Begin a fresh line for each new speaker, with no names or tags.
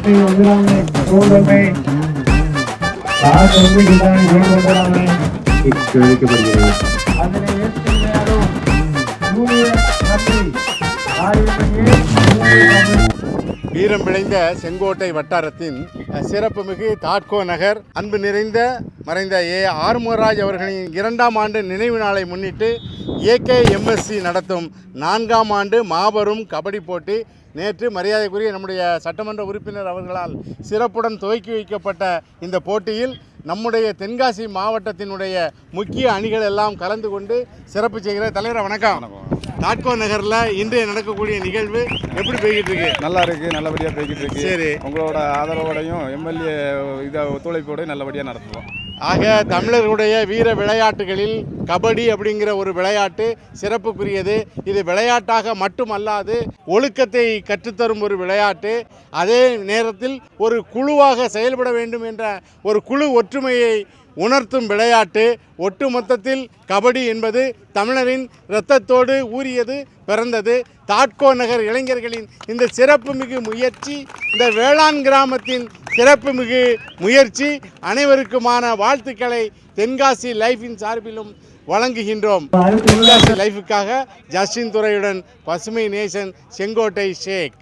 श्री मंदिरों में कटोर में आज हमने दुकान घर मंदिरा में एक जोड़े के बढ़ गए ಅದನ್ನೇ ಹೇಳ್ತೀನಿ ಯಾರು ಮೂರು ರಾತ್ರಿ ಆರು ಗಂಟೆಗೆ
வீரம் விளைந்த செங்கோட்டை வட்டாரத்தின் சிறப்புமிகு தாட்கோ நகர் அன்பு நிறைந்த மறைந்த ஏ. ஆறுமுகராஜ் அவர்களின் இரண்டாம் ஆண்டு நினைவு நாளை முன்னிட்டு ஏகே எம்எஸ்சி நடத்தும் நான்காம் ஆண்டு மாபெரும் கபடி போட்டி. நேற்று மரியாதைக்குரிய நம்முடைய சட்டமன்ற உறுப்பினர் அவர்களால் சிறப்புடன் துவக்கி வைக்கப்பட்ட இந்த போட்டியில் நம்முடைய தென்காசி மாவட்டத்தினுடைய முக்கிய அணிகள் எல்லாம் கலந்து கொண்டு சிறப்பு செய்கிற தலைவர் வணக்கம். தாட்கோ நகரில் இன்றைய நடக்கக்கூடிய நிகழ்வு எப்படி போய்கிட்டு இருக்கு
நல்லா இருக்கு நல்லபடியா போய்கிட்டு இருக்கு
சரி.
உங்களோட ஆதரவோடையும் எம்எல்ஏ இதை ஒத்துழைப்போடையும் நல்லபடியா நடத்துவோம்.
ஆக தமிழர்களுடைய வீர விளையாட்டுகளில் கபடி அப்படிங்கிற ஒரு விளையாட்டு சிறப்புக்குரியது. இது விளையாட்டாக மட்டுமல்லாது ஒழுக்கத்தை கற்றுத்தரும் ஒரு விளையாட்டு. அதே நேரத்தில் ஒரு குழுவாக செயல்பட வேண்டும் என்ற ஒரு குழு ஒற்றுமையை உணர்த்தும் விளையாட்டு ஒட்டுமொத்தத்தில் கபடி என்பது தமிழரின் இரத்தத்தோடு ஊறியது பிறந்தது. தாட்கோ நகர் இளைஞர்களின் இந்த சிறப்புமிகு முயற்சி இந்த வேளாண் கிராமத்தின் சிறப்புமிகு முயற்சி அனைவருக்குமான வாழ்த்துக்களை தென்காசி லைஃபின் சார்பிலும் வழங்குகின்றோம். தென்காசி லைஃபுக்காக ஜஸ்டின் துறையுடன் பசுமை நேசன் செங்கோட்டை ஷேக்.